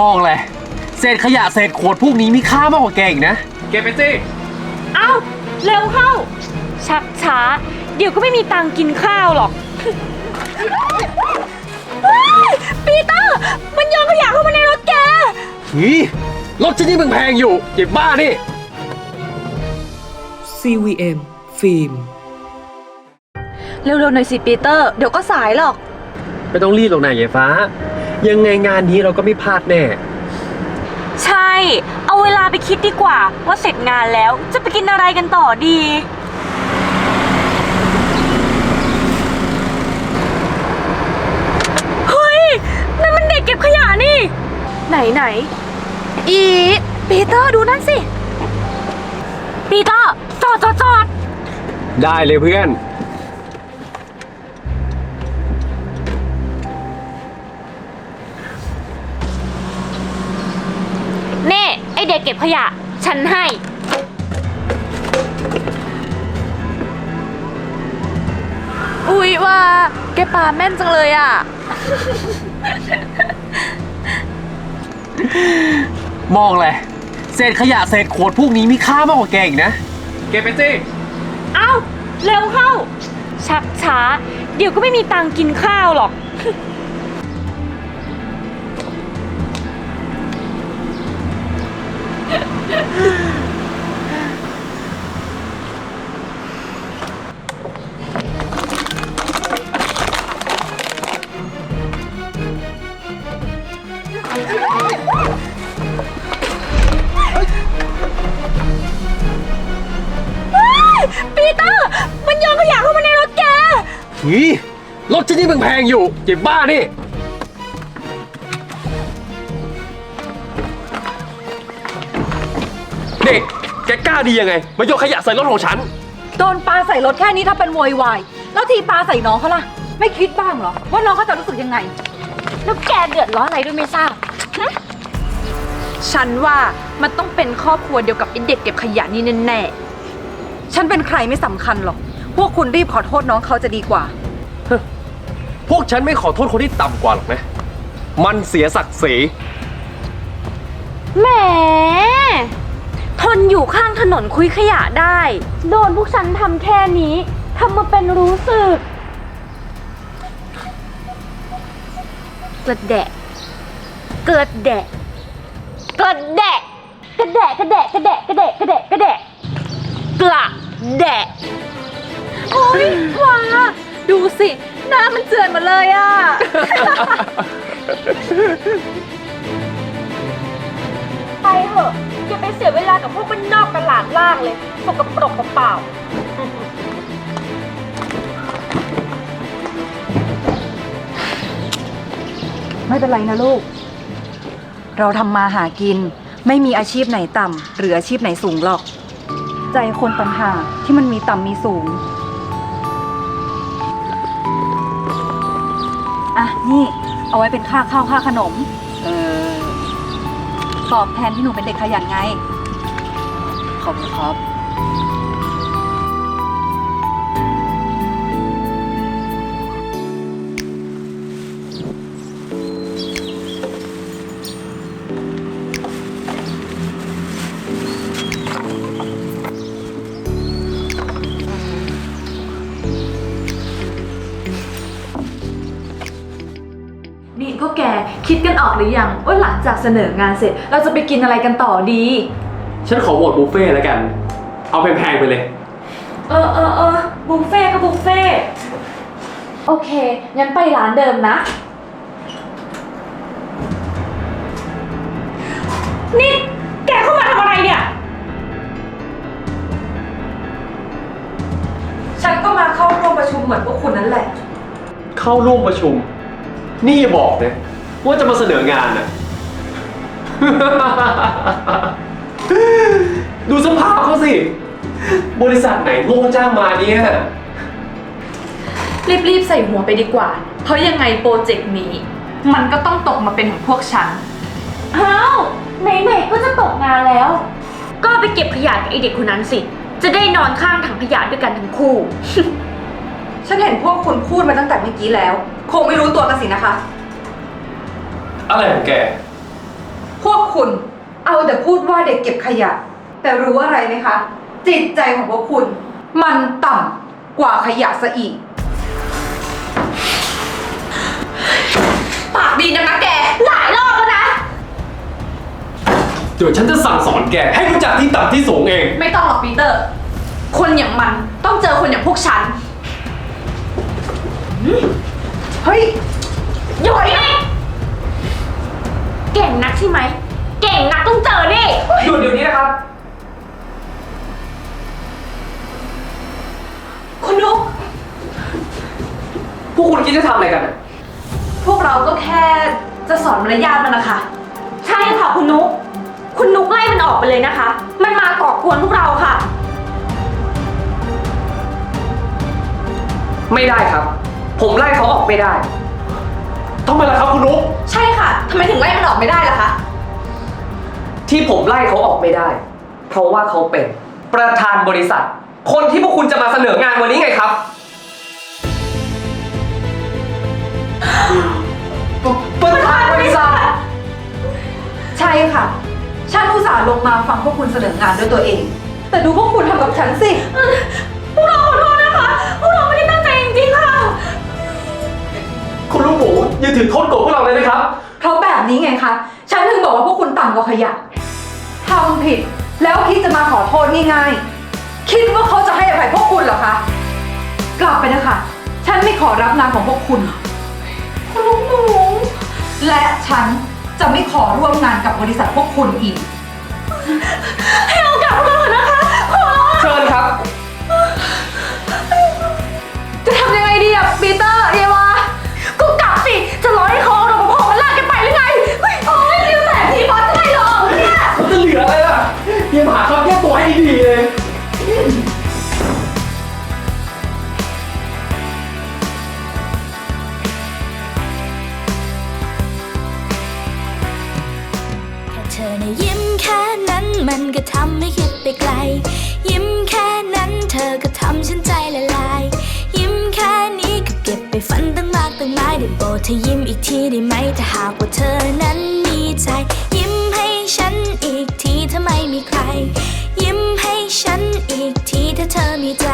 มองเลยเศษขยะเศษขวดพวกนี้มีค่ามากกว่าแกอีกนะ เก็บไปสิ เอ้าเร็วเข้า ชักช้า เดี๋ยวก็ไม่มีตังค์กินข้าวหรอกเฮ้ยปีเตอร์ มันโยนขยะเข้ามาในรถแก หีรถฉันนี่มึงแพงอยู่เก็บบ้านี่ CVM ฟิล์ม เร็วๆหน่อยสิปีเตอร์ เดี๋ยวก็สายหรอก ไม่ต้องรีบหรอกนายายฟ้า ยังไงงานนี้เราก็ไม่พลาดแน่ ใช่ เอาเวลาไปคิดดีกว่า ว่าเสร็จงานแล้วจะไปกินอะไรกันต่อดี เฮ้ย นั่นมันเด็กเก็บขยะนี่ ไหนไหน อีปีเตอร์ดูนั่นสิ ปีเตอร์จอดจอดจอด ได้เลยเพื่อน กเก็บขยะ ฉันให้ อุ๊ยว่าแกปาแม่นจังเลยอะ มองเลยเศษขยะเศษขวดพวกนี้มีค่ามากกว่าแกอีกนะ เก็บไปสิ เอ้า เร็วเข้า ชักช้า เดี๋ยวก็ไม่มีตังค์กินข้าวหรอก ปีเตอร์ มันโยนขยะเข้ามาในรถแกหีรถฉันนี่มึงแพงอยู่เก็บบ้านี่ เด็กแกกล้าดียังไง มาโยนขยะใส่รถของฉัน โดนปาใส่รถแค่นี้ถ้าเป็นโวยวาย แล้วทีปาใส่น้องเขาล่ะ ไม่คิดบ้างเหรอ ว่าน้องเขาจะรู้สึกยังไง แล้วแกเดือดร้อนอะไรด้วยไม่ทราบฮะฉันว่ามันต้องเป็นครอบครัวเดียวกับไอเด็กเก็บขยะนี่แน่ๆฉันเป็นใครไม่สำคัญหรอก พวกคุณรีบขอโทษน้องเขาจะดีกว่า พวกฉันไม่ขอโทษคนที่ต่ำกว่าหรอกนะ มันเสียศักดิ์ศรี แหม ทนอยู่ข้างถนนคุยขยะได้ โดนพวกฉันทำแค่นี้ทำมาเป็นรู้สึกกระแดะกระแดะกระแดะกระแดะกระแดะกระแดะกระแดะกระแดะกระแดะกระแดะโอ๊ยว้าดูสิหน้ามันเจือนหมดเลยอะ ไปเถอะ อย่าไปเสียเวลากับพวกบ้านนอกตลาดล่างเลยสกปรกเปล่าไม่เป็นไรนะลูก เราทำมาหากิน ไม่มีอาชีพไหนต่ำหรืออาชีพไหนสูงหรอก ใจคนต่างหากที่มันมีต่ำมีสูง อะ นี่ เอาไว้เป็นค่าข้าวค่าขนม เออ ตอบแทนที่หนูเป็นเด็กขยันไง ขอบคุณครับ แกคิดกันออกหรือยังว่าหลังจากเสนองานเสร็จ เราจะไปกินอะไรกันต่อดี ฉันขอโหวตบุฟเฟ่ต์แล้วกัน เอาแพงๆไปเลย เออเออเออบุฟเฟ่ก็บุฟเฟ่โอเค งั้นไปร้านเดิมนะ นี่แกเข้ามาทำอะไรเนี่ย ฉันก็มาเข้าร่วมประชุมเหมือนพวกคุณนั่นแหละ เข้าร่วมประชุม นี่อย่าบอกนะ ว่าจะมาเสนองานน่ะดูสภาพเขาสิ บริษัทไหนโง่จ้างมาเนี่ย รีบๆใส่หัวไปดีกว่า เพราะยังไงโปรเจกต์นี้ มันก็ต้องตกมาเป็นของพวกฉัน อ้าว ไหนๆก็จะตกงานแล้ว ก็ไปเก็บขยะกับไอเด็กคนนั้นสิ จะได้นอนข้างถังขยะด้วยกันทั้งคู่ ฉันเห็นพวกคุณพูดมาตั้งแต่เมื่อกี้แล้ว คงไม่รู้ตัวกันสินะคะ อะไรของแกคุณเอาแต่พูดว่าเด็กเก็บขยะ แต่รู้อะไรไหมคะ จิตใจของพวกคุณ มันต่ำกว่าขยะซะอีก ปากดีนะนะแก หลายรอบแล้วนะ เดี๋ยวฉันจะสั่งสอนแก ให้รู้จักที่ต่ำที่สูงเอง ไม่ต้องหรอกปีเตอร์ คนอย่างมันต้องเจอคนอย่างพวกฉัน เฮ้ยหยุดนี่ เก่งนักใช่ไหม เก่งนักต้องเจอนี่ หยุดเดี๋ยวนี้นะครับ คุณนุ๊กพวกคุณคิดจะทำอะไรกันอะพวกเราก็แค่จะสอนมารยาทมันนะคะ ใช่ค่ะคุณนุ๊ก คุณนุ๊กไล่มันออกไปเลยนะคะ มันมาก่อกวนพวกเราค่ะ ไม่ได้ครับ ผมไล่เขาออกไม่ได้ ทำไมล่ะครับคุณนุ๊กใช่ค่ะทำไมถึงไล่มันออกไม่ได้ล่ะคะ ที่ผมไล่เขาออกไม่ได้ เพราะว่าเขาเป็นประธานบริษัท คนที่พวกคุณจะมาเสนองานวันนี้ไงครับประธานบริษัท ใช่ค่ะ ฉันอุตส่าห์ลงมาฟังพวกคุณเสนองานด้วยตัวเอง แต่ดูพวกคุณทำกับฉันสิ ลูกหมูอย่าถือโทษโกรธพวกเราเลยนะครับ เพราะแบบนี้ไงคะ ฉันถึงบอกว่าพวกคุณต่ำกว่าขยะทำผิด แล้วคิดจะมาขอโทษง่ายๆ คิดว่าเขาจะให้อภัยพวกคุณเหรอคะ กลับไปนะคะ ฉันไม่ขอรับงานของพวกคุณ คุณลุงหมู และฉันจะไม่ขอร่วมงานกับบริษัทพวกคุณอีก ให้โอกาสพวกเราเถอะนะคะ ขอร้องเชิญครับ จะทำยังไงดีอะปีเตอร์เยวาก็กลับสิ จะร้อยให้เขาเอารปภมันลากกันไปหรือไงเฮ้ยโอ้ยเรียวแสบทีบอสจะให้หรอกเนี่ยมันจะเหลืออะไรล่ะเตรียมหาคำแก้ตัวให้ดีๆเลย แค่เธอในะยิ้มแค่นั้นมันก็ท โปรดเธอยิ้มอีกทีได้ไหมถ้าหากว่าเธอนั้นมีใจ ยิ้มให้ฉันอีกทีถ้าไม่มีใคร ยิ้มให้ฉันอีกทีถ้าเธอมีใจ